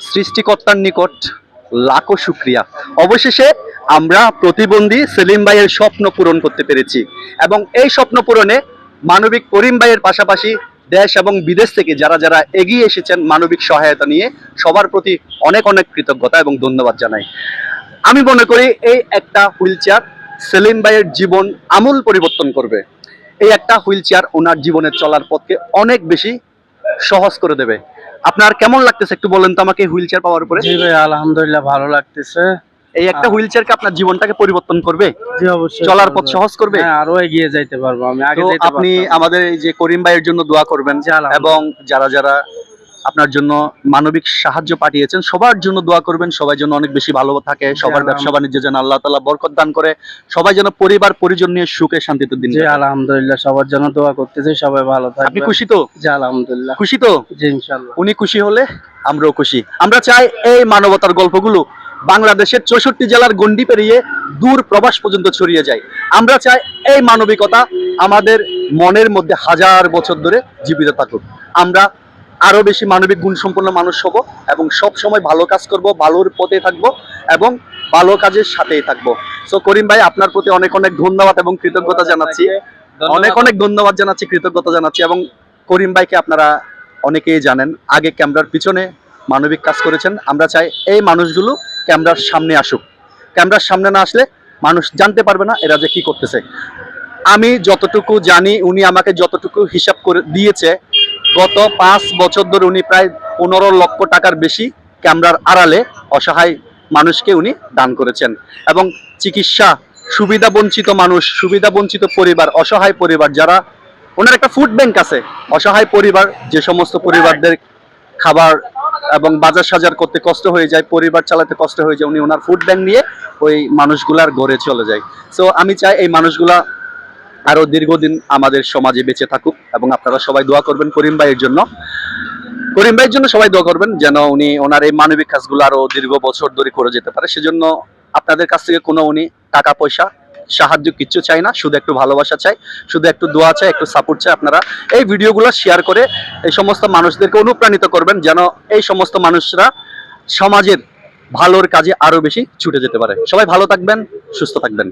সৃষ্টিকর্তার নিকট লাখো শুক্রিয়া। অবশেষে আমরা প্রতিবন্ধী সেলিম ভাইয়ের স্বপ্ন পূরণ করতে পেরেছি এবং এই স্বপ্ন পূরণে মানবিক করিম ভাইয়ের পাশাপাশি দেশ এবং বিদেশ থেকে যারা যারা এগিয়ে এসেছেন মানবিক সহায়তা নিয়ে, সবার প্রতি অনেক অনেক কৃতজ্ঞতা এবং ধন্যবাদ জানাই। আমি মনে করি এই একটা হুইল চেয়ার সেলিম ভাইয়ের জীবন আমূল পরিবর্তন করবে। এই একটা হুইল চেয়ার ওনার জীবনের চলার পথকে অনেক বেশি সহজ করে দেবে। আপনার কেমন লাগতেছে একটু বলেন তো আমাকে হুইল চেয়ার পাওয়ার উপরে? জি ভাই আলহামদুলিল্লাহ ভালো লাগতেছে। এই একটা হুইল চেয়ার কি আপনার জীবনটাকে পরিবর্তন করবে? জি অবশ্যই চলার পথ সহজ করবে? হ্যাঁ আরও এগিয়ে যাইতে পারব আমি আগে যেতে আপনি আমাদের এই যে করিম ভাইয়ের জন্য দোয়া করবেন। এবং যারা যারা আপনার জন্য মানবিক সাহায্য পাঠিয়েছেন। সবার জন্য দোয়া করবেন সবাই যেন অনেক বেশি ভালো থাকে সবার ব্যবসা বাণিজ্য যেন আল্লাহ তাআলা বরকত দান করে সবাই যেন পরিবার পরিজন নিয়ে সুখে শান্তিতে দিন আলহামদুলিল্লাহ সবার জন্য দোয়া করতেছি সবাই ভালো আপনি থাকবে খুশি তো? জি আলহামদুলিল্লাহ। খুশি তো? জি উনি খুশি হলে আমরাও খুশি। আমরা চাই এই মানবতার গল্পগুলো বাংলাদেশের চৌষট্টি জেলার গন্ডি পেরিয়ে দূর প্রবাস পর্যন্ত ছড়িয়ে যায়। আমরা চাই এই মানবিকতা আমাদের মনের মধ্যে হাজার বছর ধরে জীবিত থাকুক। আমরা আরও বেশি মানবিক গুণ সম্পন্ন মানুষ হব এবং সব সময় ভালো কাজ করব ভালোর পথে থাকব এবং ভালো কাজের সাথেই থাকব। সো করিম ভাই আপনার প্রতি অনেক অনেক ধন্যবাদ এবং কৃতজ্ঞতা জানাচ্ছি। অনেক অনেক ধন্যবাদ জানাচ্ছি কৃতজ্ঞতা জানাচ্ছি এবং করিম ভাইকে আপনারা অনেকেই জানেন আগে ক্যামেরার পিছনে মানবিক কাজ করেছেন। আমরা চাই এই মানুষগুলো ক্যামেরার সামনে আসুক। ক্যামেরার সামনে না আসলে মানুষ জানতে পারবে না এরা যে কি করতেছে। আমি যতটুকু জানি উনি আমাকে যতটুকু হিসাব করে দিয়েছে গত পাঁচ বছর ধরে উনি প্রায় পনেরো লক্ষ টাকার বেশি ক্যামেরার আড়ালে অসহায় মানুষকে উনি দান করেছেন। এবং চিকিৎসা সুবিধা বঞ্চিত মানুষ, সুবিধা বঞ্চিত পরিবার, অসহায় পরিবার যারা, ওনার একটা ফুড ব্যাংক আছে। অসহায় পরিবার, যে সমস্ত পরিবারদের খাবার এবং বাজার সাজার করতে কষ্ট হয়ে যায়, পরিবার চালাতে কষ্ট হয়ে যায়, উনি ওনার ফুড ব্যাংক নিয়ে ওই মানুষগুলার ঘরে চলে যায়। সো আমি চাই এই মানুষগুলা আরও দীর্ঘদিন আমাদের সমাজে বেঁচে থাকুক এবং আপনারা সবাই দোয়া করবেন করিম ভাইয়ের জন্য। করিম ভাইয়ের জন্য সবাই দোয়া করবেন যেন উনি ওনার এই মানবিক কাজগুলো আরও দীর্ঘ বছর ধরে করে যেতে পারে। সেজন্য আপনাদের কাছ থেকে কোনো উনি টাকা, পয়সা, সাহায্য কিচ্ছু চাই না। শুধু একটু ভালোবাসা চাই, শুধু একটু দোয়া চাই, একটু সাপোর্ট চাই আপনারা। এই ভিডিওগুলো শেয়ার করে এই সমস্ত মানুষদেরকে অনুপ্রাণিত করবেন যেন এই সমস্ত মানুষরা সমাজের ভালোর কাজে আরও বেশি ছুটে যেতে পারে। সবাই ভালো থাকবেন, সুস্থ থাকবেন।